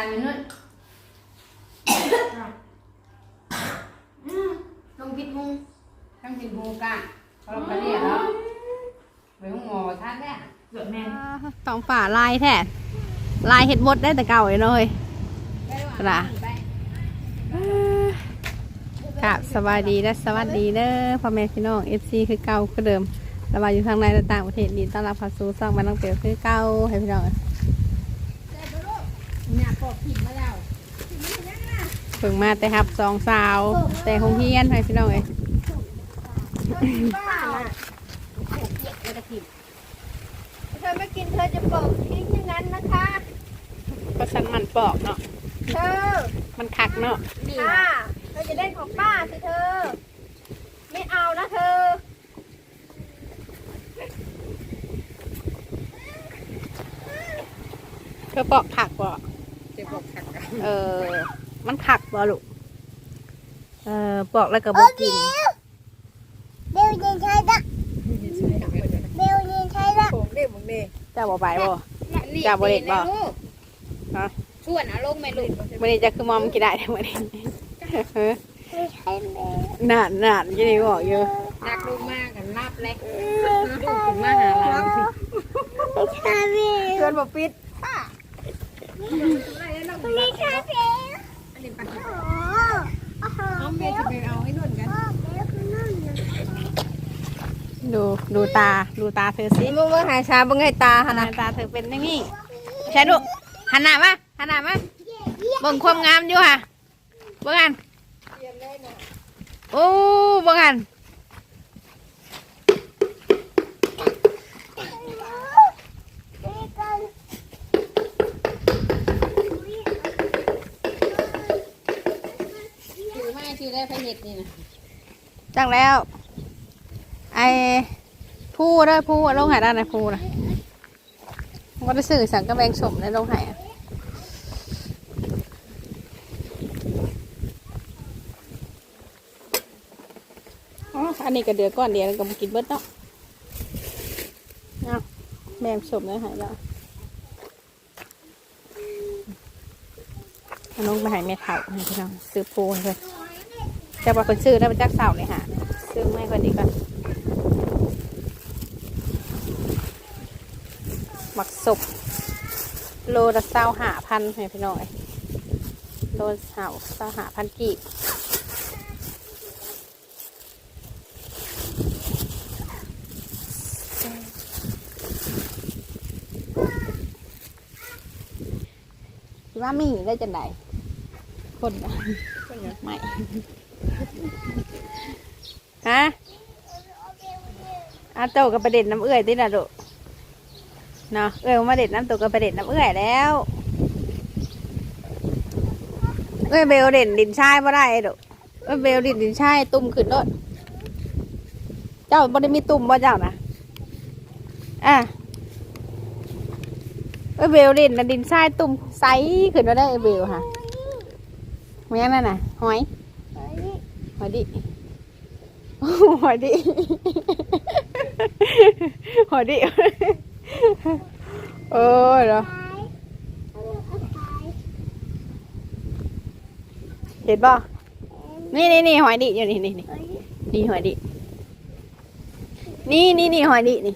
การมันนู่นลงพิษมุงทั้งพิษมุงกะเขาลงไปเรียกแล้วไปห้องหมอท่านแน่เกิดแม่นต้องฝ่าลายแท้ลายเห็ดมดได้แต่เก่าเลยเนาะเฮ้ยล่ะครับสวัสดีและสวัสดีเด้อพ่อแม่พี่น้อง FC คือเก่าคือเดิมเรามาอยู่ทางในและต่างประเทศดีต้อนรับเข้าสู่ซ่องมาน้องเปียวคือเก่าให้พี่น้อง เนี่ยปอกผิดมาแล้วเพิ่งมาแต่ครับสองสาว แต่คงเฮียนให้พี่น้องเอ้ยป้าน่ะโขกเปียกเลยตะผิดเธอไม่กินเธอจะปอกทิ้งอย่างนั้นนะคะก็สันมันปอกเนาะเธอมันคักเนาะนี่ค่ะเธอจะเล่นของป้าสิเธอ ไม่เอานะเธอเธอปอกผักบ่จะปอกขัดกัน เออ มันคักบ่ลูกเออปอกแล้วก็บ่กินเบลยินใช่ละเบลยินใช่ละผมเด้ผมเด้เจ้าบ่ไปบ่นี่จะบ่เด็ดบ่ลูกฮะชวนเอาลงไหมลูกวันนี้จะคือมอมกินได้ทั้งวันนี้เออไม่ใช่เบลนานนานยี่นี่บอกอยู่นักลูกมากกันรับเลยลูกถึงมาหาเราไม่ใช่เบลเพื่อนบอกปิด ไม่ใช่เบล อันนี้ปัด โอ้โอ้โห น้องเมย์จะไปเอาให้นุ่นกัน เบลคือนั่นนะ ดูดูตาดูตาเธอสิมึงว่าหายชาบังไงตาขนาดตาเธอเป็นอย่างนี้ใช่ดูหันหน้ามาหันหน้ามาเบิ่งความงามอยู่ค่ะเบิ่งกันโอ้เบิ่งกันเบลกันชื่อไม่ชื่อได้พระเห็ดนี่นะจังแล้ว ไอ้ผู้ได้ผู้ลงหายด้านไหนผู้นะว่าได้สื่อสั่งกระแบงสมในลงหายอ๋ออันนี้ก็เดือก้อนเดียวก็มากินเบิดเนาะเอาแบงสมในหายแล้วเอาลงไปหายเมทัลให้พี่น้องซื้อปูให้เพิ่นจะบอกคนซื้อได้มาจากเสาเลยค่ะซื้อไม่คนดีก่อน มักศพโลละเศร้าหาพันให้พี่น้อยโลเศร้าเศร้าหาพันกีบว่ามีได้จังไดคนน่ะไม่ฮะอาโตกับประเด็นน้ำเอื้อยติน่ะดุ เนาะเอ้ยมาเด็ดน้ำตกับประเด็นน้ำเอื้อยแล้ว เอ้ยเบลเด่นดินชายบ่ได้ดุเอ้ยเบลดินดินชายตุ่มขึ้นรถเจ้าบ่ได้มีตุ่มบ่เจ้านะอะเอ้ยเบลดินนะดินชายตุ่มใสขึ้นมาได้เบลค่ะไม่งั้นน่ะน่ะหอยหอยดิหอยดิหอยดิ เออเหรอเห็นป่ะนี่นี่นี่หอยดิอยู่นี่นี่นี่นี่หอยดินี่นี่นี่หอยดินี่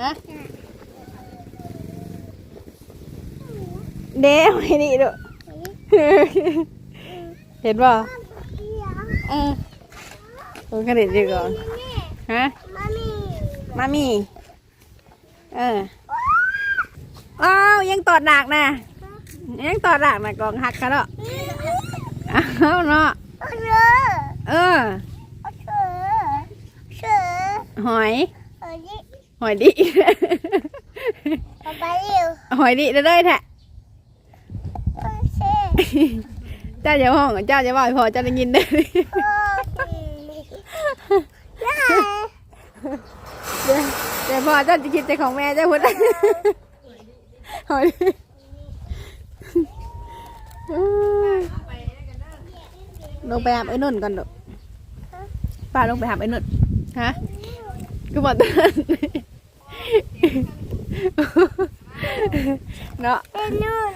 ฮะเด้หอยดิดูเห็นป่ะเออตัวกรเด็นอยู่ก่อนฮะมามีมามี เอออ้าวยังตอดหนักนะยังตอดหนักนะกองหักกันเนาะอ้าวเนาะเธอเออเธอเธอหอยเฮ้ยหอยดิเอาไปเร็วหอยดิเลยแท้โอเคเจ้าอย่าห้องเจ้าอย่าบอกให้พอเจ้าได้ยินเด้อโอเคได้ เดี๋ยวเดี๋ยวพอจะคิดแต่ของแม่เจ้าพูดหอยลงไปอาไอ้นุ่นก่อนดูป้าลงไปอาไอ้นุ่นฮะคือบอกตอนเนาะเป็นนู่น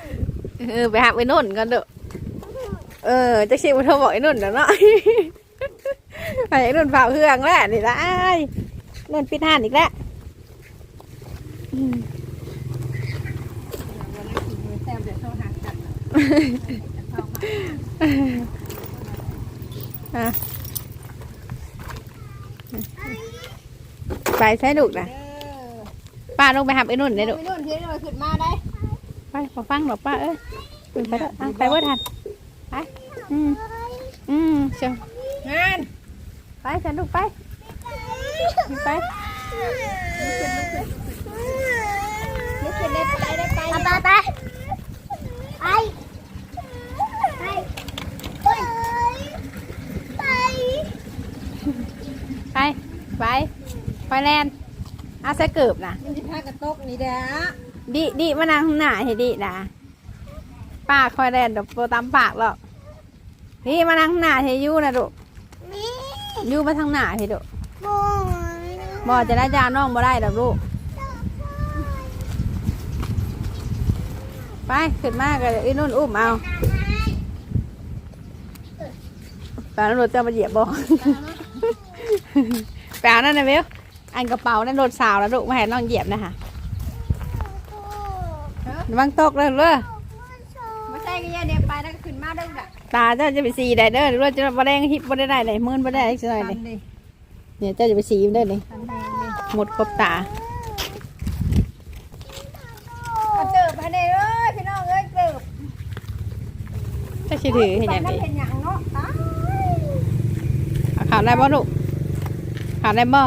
เออไปหาไปนุ่นกันเด้อเออจะเชิมเธอบอกไอ้นุ่นเดี๋ยวเนาะไอ้นุ่นเผาเครื่องแล้วนี่ละอ้ายนุ่นปิดห้านอีกแล้วอืมแซมเดี๋ยวโทรหากันอะไปใช้ลูกนะป้าลงไปหาไอ้นุ่นเดี๋เด้ยอวลูกนู่นที่เราขึ้นมาได้ ไปมาฟังหรอกป้าเอ้ยขึ้นไปเถอะอะไปเว่าทันไปอืมอืมเชียวงานไปฉันลูกไป ไปลุกขึ้นได้ไปได้ไปไปไปไปไปไปไปไปไปไปแลนอาใส่เกือบนะมันจะพากระตกนี่เด้อดิดิมานั่งข้างหน้าให้ดินะป้าคอยแลนด์เดอกโปตามปากหรอกนี่มานั่งข้างหน้าให้ยูนะลูกนี่อยูมาทางหน้าให้ลู บอจะได้จาน้องบ่ได้ดอกลูก ไป ขึ้นมากันอีนุ่นอุ้มเอาแปลว่ารถจะมาเหยียบบ่แปลนั่นนะเบลอันกระเป๋านั่นรถสาวแล้วลูกมาให้น้องเหยียบนะคะระวังตกเลยเด้อไม่ใช่ก็แย่เดี๋ยวไปแล้วก็ขึ้นมาได้แบบตาเจ้าจะไปสีได้เด้อหรือว่าจะบ่แดงฮิปบ่ได้ได้เลยมืนบ่ได้อีกสักหน่อยทันี่นดิ เนี่ยเจ้าจะไปสีมันได้เลยทันแดงดิหมดครบตามาเจอภายในเอ้ยพี่น้องเอ้ยเกิบเจ้าสิถือให้ไปยังนั่นดีเป็นอย่างเนาะตายเอาข่าวได้บ่ลูกข่าวได้บ่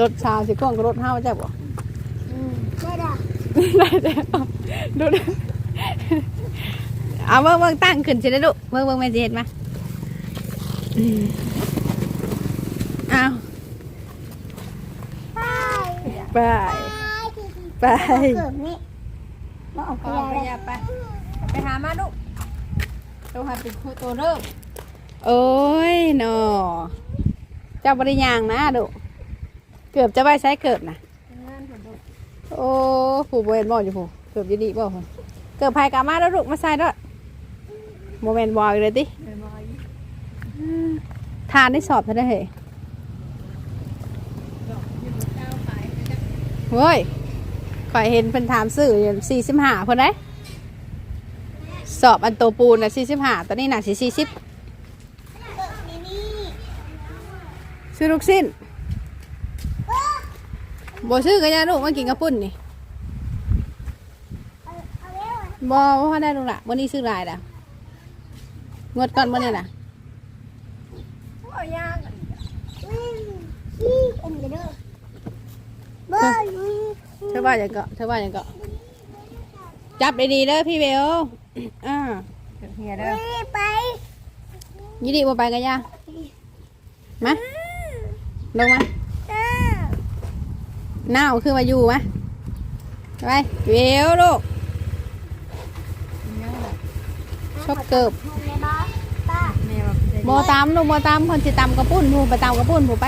รถชาวสิก้องกับรถเฮาจ้ะบ่ไม่ได้ได้แล้วดูดิ เอาเบิ่งเบิ่งตั้งขึ้นสิได้อลูกเบิ่งเบิ่งแม่สิเฮ็ดมาอืมเอาไปไปไปเกิดนี่มาออกขไปอเลยขยับไปไปหามาลูกตัวหาเป็นคู่ตัวเริ่มโอ้ยหนอเจ้าบริยางนะดุเกือบจะไปใช้เกือบนะงานผมดูโอ้ผู้บริเวณบอกอยู่ผู้เกือบจะดีบอกคนเกือบภายกามาแล้วลูกมาใส่ด้วย โมเมนต์บอยเลยติทานได้สอบเท่าได้เหรอเฮ้ยข่อยเห็นเพิ่นถามซื้อสี่สิบห้าเพิ่นได้สอบอันโตปูนน่ะสี่สิบห้าตอนนี้หน่ะสี่สิบนี่นี่ซื้อลูกสิ้นบ่ซื้อกันยาลูกมากินกระปุ่นนี่เอวบ่ว่าได้ลูกละวันนี้ซื้อลายแล้ว งดก่อนวันนี้น่ะโอ้ยยากอันนี้จ้ะนี่อันนี้เด้อบ้านนี่เธอว่าอย่างเกาะเธอว่าอย่างเกาะจับดีๆเด้อพี่เบลอ่าเดี๋ยวเฮียเด้อนี่ไปยินดีบ่ไปกันยามาลงมาอ้าหน้าวคือมาอยู่มะไปเบลลูกชอบเกิบ ทำไงบ้างป้า แโมตามลูกโมตามคนสิตำกระปุ้นผูไปตำกระปุ้นผูไป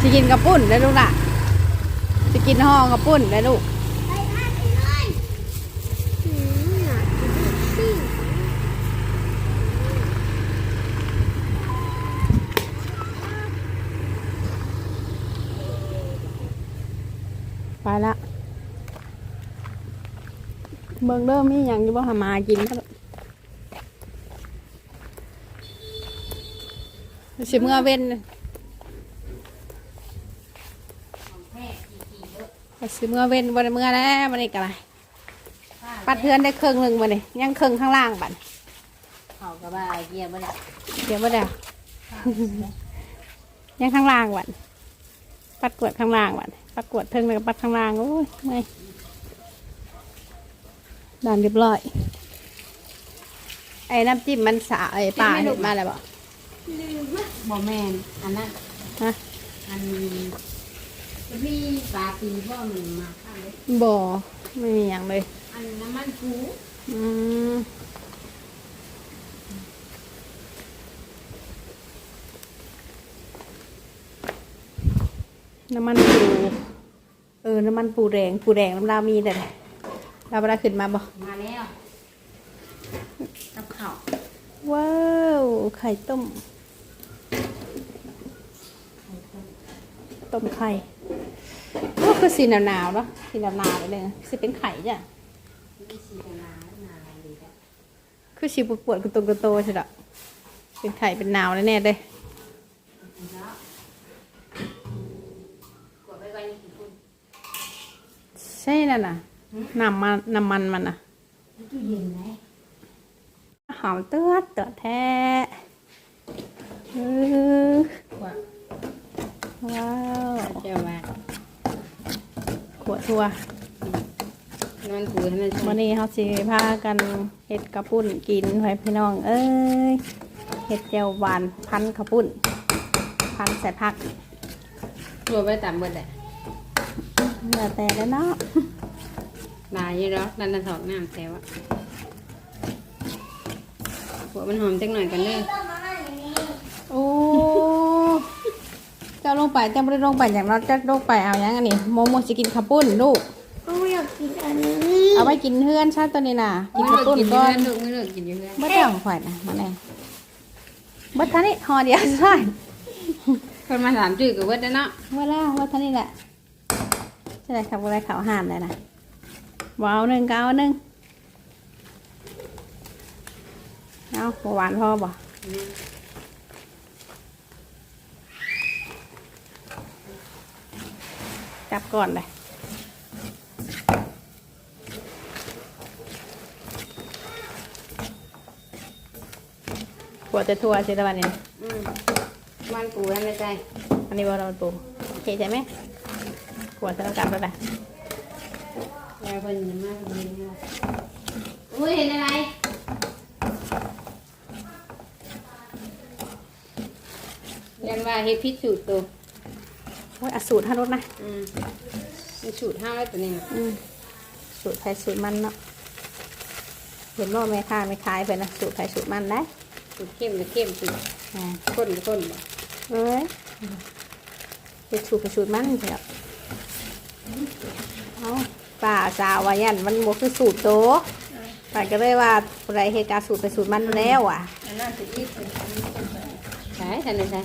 สิกินกระปุ้นได้ลูกล่ะสิกินห่อกระปุ้นได้ลูกไปบ้านไปเลยอือยากไปละเบิ่งเริ่มมีอย่างอยู่บ่หามากินก็ สิเมื่อเว้นสิเมื่อเว้นบ่ได้เมื่อแล้วมันนี่กะไรปัดเทือนได้ครึ่งหนึ่งมาเนี่ยยังครึ่งข้างล่างบัดเขาก็ว่าเฮียบ่ได้เดี๋ยวบ่ได้ยังข้างล่างบัดปัดกวดข้างล่างบัดปัดกวดเทิงแล้วก็ปัดข้างล่างโอ้ยเมื่อยด่านเรียบร้อยไอ้น้ำจิ้มมันสาไอ้ปลาเห็นมาแล้วบ่ บ่แม่นอันนั้นฮะอันจะมีปลาปีพ่อหนึ่งมาข้างเลยบ่ไม่มีอย่างเลย อันน้ำมันปูอืมน้ำมันปู เออ น้ำมันปูแดง ปูแดงน้ำลาวมีแต่เราเวลาขึ้นมาบ่มาแล้วกับข้าวว้าว ไข่ต้ม ต้มไข่ก็คือสีหนาวๆเนาะสีหนาวๆไปเลยนะสิเป็นไข่จ้ะมีสีนานาดีแล้วคือสีปวดๆกระตุกกระโตใช่หรอเป็นไข่เป็นหนาวแน่ๆเลยแล้วกดไปไว้ในกี่ปุ่นใช่นั่นน่ะน้ำมันน้ำมันมันน่ะตู้เย็นไหมหอมเตือดเตือดแท้เออ ว่าว้าวเจ้าว่าขวดทัวนอนปูให้มันวันนี้เขาสิพากันเห็ดกระปุ้นกินไว้พี่น้อง เอ้ยเห็ดเจียวหวานพันกระปุ้นพันใส่ผักตัวไปตามเบิดแหละเหลือแต่แล้วเนาะลายอยู่แล้วดันดันถอดน้ำแต่ว่าหัวมันหอมจังหน่อยกันเด้อ โอ้ เจ้าลงไปเจ้าไม่ได้ลงไปอย่างเราจะลงไปเอาอย่างอันนี้โมโมสิกินข้าวปุ้นลูกกูอยากกินอันนี้เอาไว้กินเพื่อนชาติตัวนี้น่ะกินไม่ข้าวเลิกปุ้นกินอยู่ก่อเพื่อนนลูกไม่เลิกกินอยู่เพื่อนเมื่อเจ้าของข่อยนะมาแน่เมื่อท่านี้หอเดียวใช่คนมาถามจื้อกับเบิดได้อเนาะเมื่อแล้วเมื่อท่านี้แหละใช่ไหมครับอะไรขาวห่านเลยนะว้าวหนึ่งเก้าหนึ่งเอาบ่หวานพอบ่ จับก่อนเลยขวดจะทั่วใช่ไหมเนี่ยอืมมันปูให้ไม่ใจอันนี้ว่าเราปลูกโอเคใช่ไหมขวดจะต้องกลับไปไหมแล้วคนอยังมากคนนี้มากอุ้ยเห็นอะไรยันว่าเฮ็ดพิษสูตรตัว โอ้ยอะสูตรห้ารถนะอืมมันสูตรห้าแล้วตัวนี้น่ะอืมสูตรไทยสูตรมันเนาะเห็นว่าแม่ค้าไม่ขายไปนะสูตรไทยสูตรมันนะสูตรเข้มกับเข้มสูตรอ่าข้นกับข้นบ่เอ้ยเป็นสูตรกับสูตรมันเถอะเอาป่าสาววายันมันบคือสูตรโตป่าก็เลยว่าอะไรเหตุการณ์สูตรไปสูตรมันแล้วอะใช่ทันเลยใช่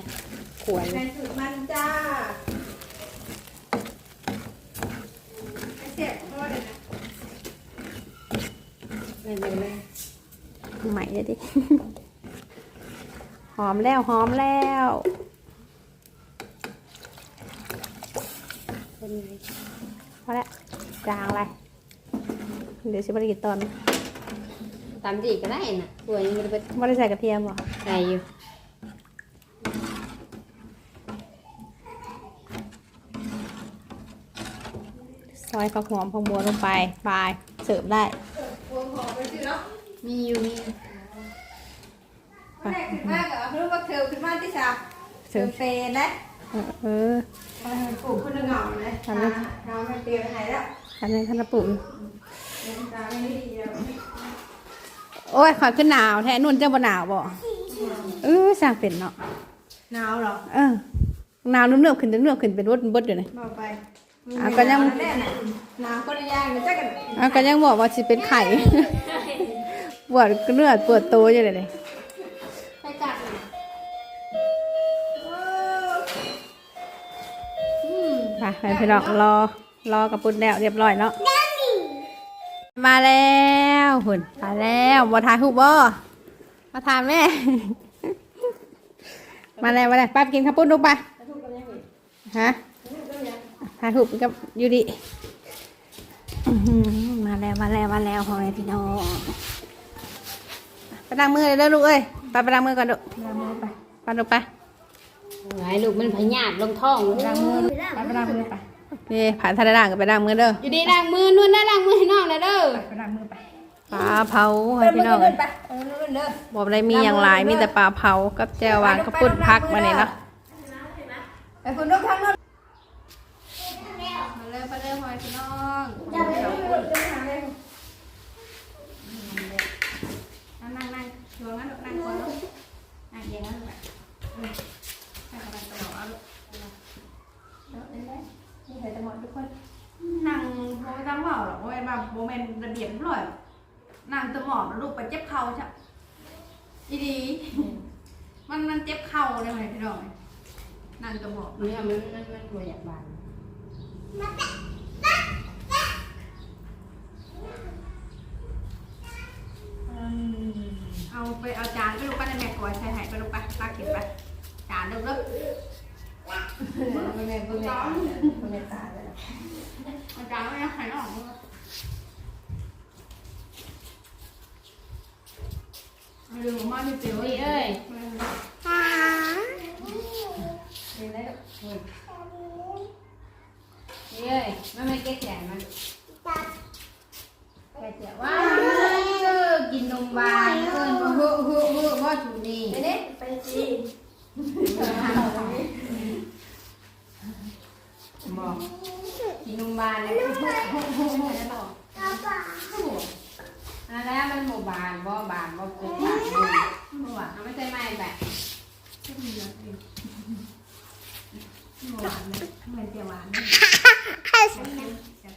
ขวดเลยสูตรมันจ้าเสียบพ่อเลยนะ ไม่เป็นไรใหม่เลยดิ หอมแล้วหอมแล้วเป็นไงพอแล้วจางอะไรเดี๋ยวสิบริกิตตอนตามดีก็ได้น่ะขวดยังไม่ได้ไปไม่ได้ใส่กระเทียมหรอใส่อยู่ซอยผักหอมผักบัวลงไปบายเสิร์ฟได้ มีอยู่มีไปขึ้นมาก็เอารู้ว่าเธอขึ้นมาที่สามเธอเฟนนะเออเออเอาให้มันปลูกขึ้นเงาเลยทำเลยเราให้เตียงไหนแล้วอันนี้ขันปุ่มเตียงตาไม่ดีแล้วโอ้ยขอยขึ้นหนาวแท้นุ่นเจ้าบ่หนาวบ่เออสร้างเป็นเนาะหนาวหรอเออหนาวนุ่มๆขึ้นนุ่มๆขึ้นเป็นวดบดอยู่นี่บอกไปอะก็ยังแน่น่ะหนาวก็ได้ยากนะจ๊ะกันอะก็ยังบอกว่าสิเป็นไข่ ปวดเลือดปวดโตอยู่เลยนี่ไปกัดน่ะไปไปพี่น้องรอรอกระปุนแล้วเรียบร้อยเนาะมาแล้วหุ่นมาแล้วมาถ่ายรูปบ่มาถ่ายแม่ มาแล้วมาแล้วป้าไปกินข้าวปุ้นลูกไปฮะถ่ายรูปกับยูดิอื้อหือมาแล้วมาแล้วมาแล้วพ่อแม่พี่น้องไป ล้างมือเลยเด้อลูกเอ้ยไปไปล้างมือก่อนลูกล้างมือไปไปลูกไปหลายลูกมันพยาธิลงท้องเลยล้างมือลูกไปไปล้างมือไปนี่ผ่านทะเลด่างก็ไปล้างมือเด้ออยู่ดีล้างมือนู่นนะล้างมือให้น้องนะเด้อไปล้างมือไปปลาเผาให้พี่น้องเอ้ยไปเออนู่นเด้อบอกได้มีอย่างไรมีแต่ปลาเผากับแจวหวานกับปุ่นพักมาเนี่ยเนาะไปคุณลูกทางนู้นมาเลยไปเลยหอยพี่น้องนั่งนั่ง นั่งช่วงั้นลูกนั่งก่อนลูกนั่งเองนะลูกนั่งกำลังกระโดดเอาลูกเอาลูกเอาเล่นได้นี่ใครจะหมดทุกคนนั่งโมไม่ต้งเว่าหรอกโมเป็นแบบโมเมนระเบียบเรียบร้อยนั่งตะหมอบลูกไปเจ็บเข่าใช่อีดีมันมันเจ็บเข่าเลยไหมพี่น้องนั่งตะหมอบเนี่ยมันมันมันบ่อยากบานเอา ไปเอาจานไปลูกไปในแม่กอยใส่ไห้ไปลูกไปลากเก็บไปจานเด้อเด้อเบิ่งแม่เบิ่งแม่เบิ่งแม่ตาเลยเอาจานไม่ให้ออกมือเอาลืมมาที่เตี๋ยวนี่เอ้ยหานี่ได้ลูกนี่เอ้ยมันไม่เก๊กแก่มันตัดแก่เจียวว้าว กินนมหวานเอิ้นว่าฮึฮึฮึว่าถูนี่นี่นี่ไปสิบอกกินนมหวานแล้วฮึฮึฮึฮึแล้วบอกกระเป๋าอันนั้นมันหมู่บานบ่บานบ่เป็นบานบ่บ่ว่าเอาไม่ใช่ไม้แบบหวานเลยทำไมเตี๋ยวหวานเนี่ย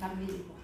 แม่งท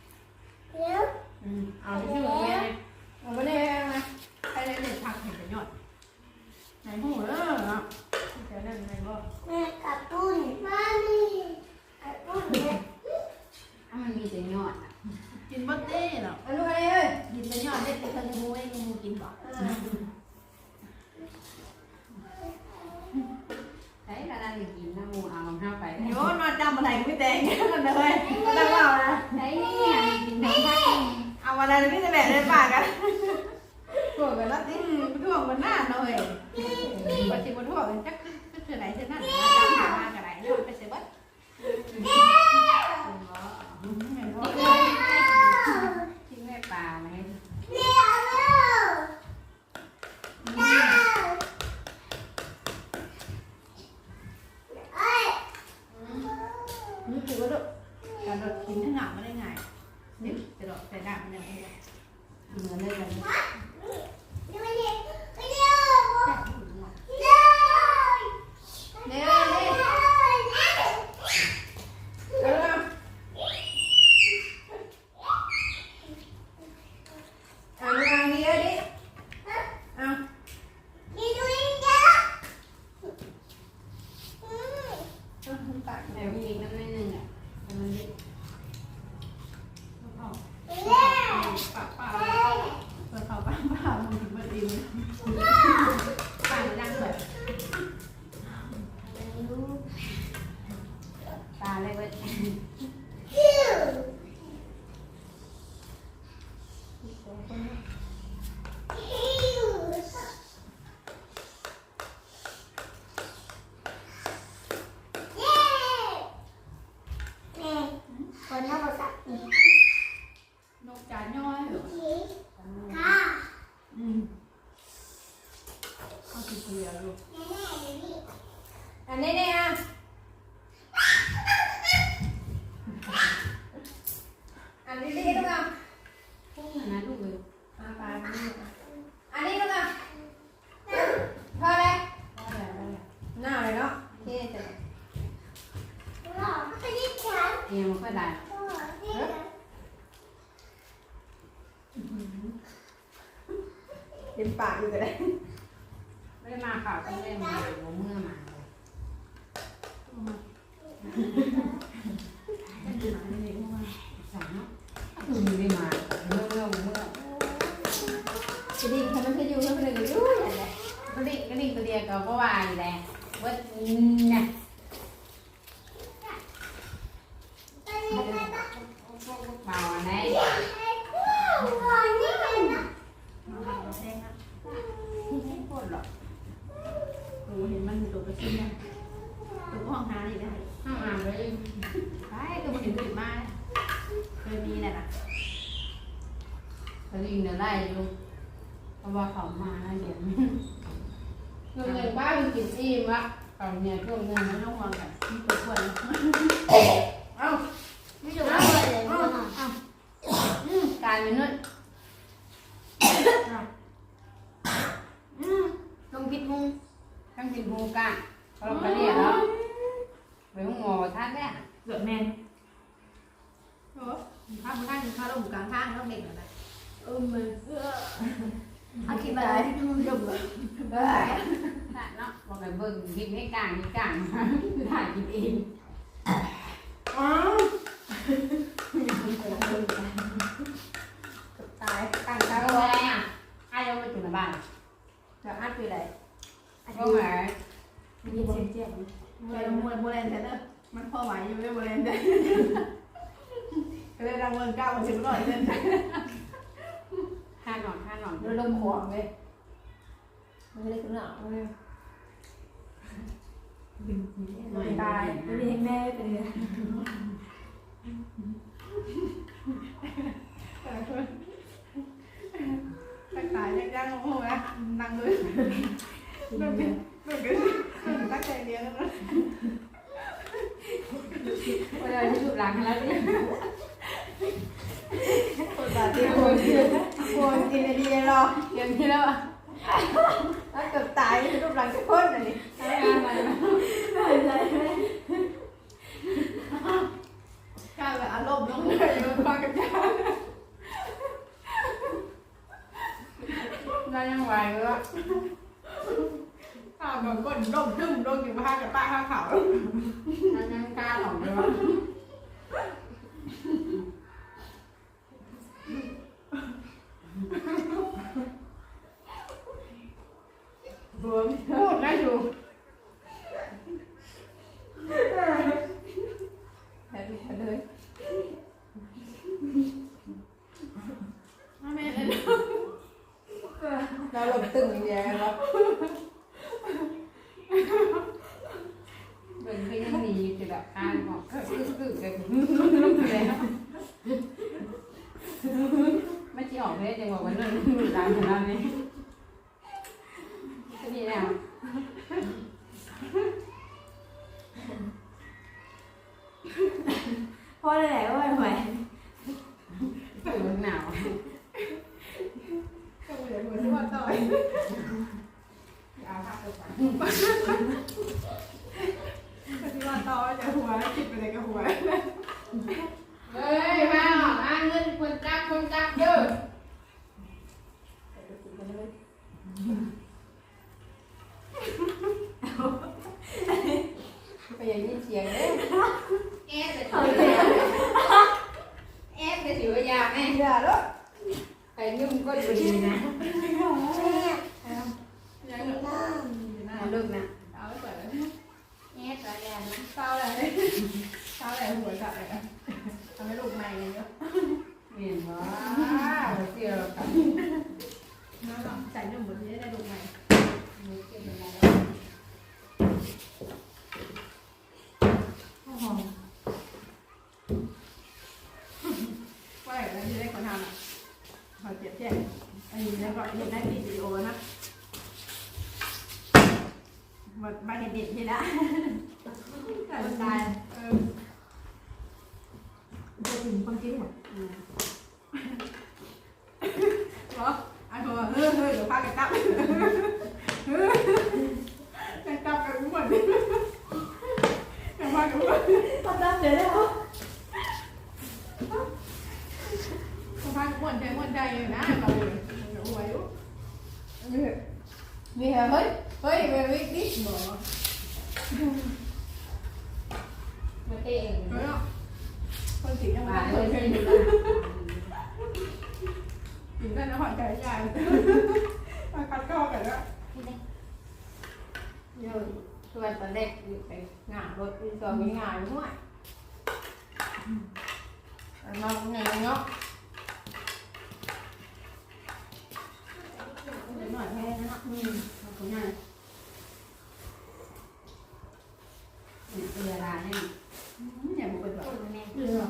怎 อยู่ก็ได้ไม่มาค่ะต้องเล่นมาเมื่อมา biết không thằng tiền bù cả. Có làm cái gì đó. Với hung ngồi thang đấy à? Rửa men thang một thang thang đâu một càng thang không định ở đây ôm mình ăn thịt bà thì không dùng rồi tại nó còn cái vừng thịt hay càng thì càng. Thả thịt in tại càng sao ai đâu mà chúng là bạn จะอัดไปเลยอัดก็หมายมีเสียงเจ็มเวลาโมโมเลนแต่เนอะมันพอไหวอยู่ไม่โมเลนแต่ก็เลยรังเวิร์ก้าวมาถึงก่อนเลยห้าหนอนห้าหนอนเราลมขวางเลยมันด้ขึ้นหนอวเลยตายไม่มีแม่ไปเลย นั่งเลยแบบนี้แบบนี้แบบตั้งใจเลี้ยงแล้วนะวันนี้ถูกหลังแล้วเนี่ยคนตาเตี้ยคนเตี้ยคนกินเดียรออย่างนี้แล้วอะ ดิบนี่นะ ห้าเนี่ยเวลาให้เนี่ยมันเป็นแบบเรือ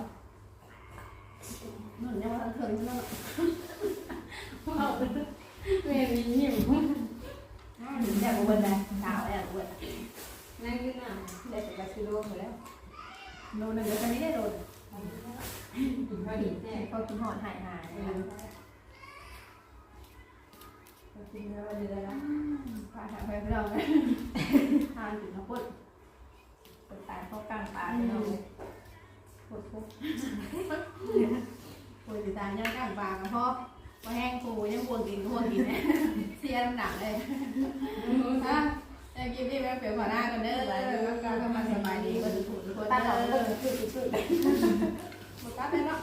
หนุเนี่ยว่าเถิงเนาะเอาเมมีนิ่มเนี่ยมันเป็นแบบสาวเนี่ยมันนั่งกินอะได้แต่กิโลหมดแล้วโดนึงเดี๋ยวตอไม่ได้โดนพอกินหอดหายหาย ดีแล้วดีม่ไปเทานถึงน้พุดเปิดตาเข้ากลางปากเราปวดทุกปวดติดตาย่ากลางปากนะพ่มาแห้งปูยังบวงกินบวงกินเนี่ยเสียน้ำหนักเลยฮะไอ้กินบนี่แม่เปลี่ยนหัวหน้ากันเด้อมาสบายดีก็ดูถูกทุกคนเด้ตัดออกก็คือสุดๆหมดตาไปเนาะ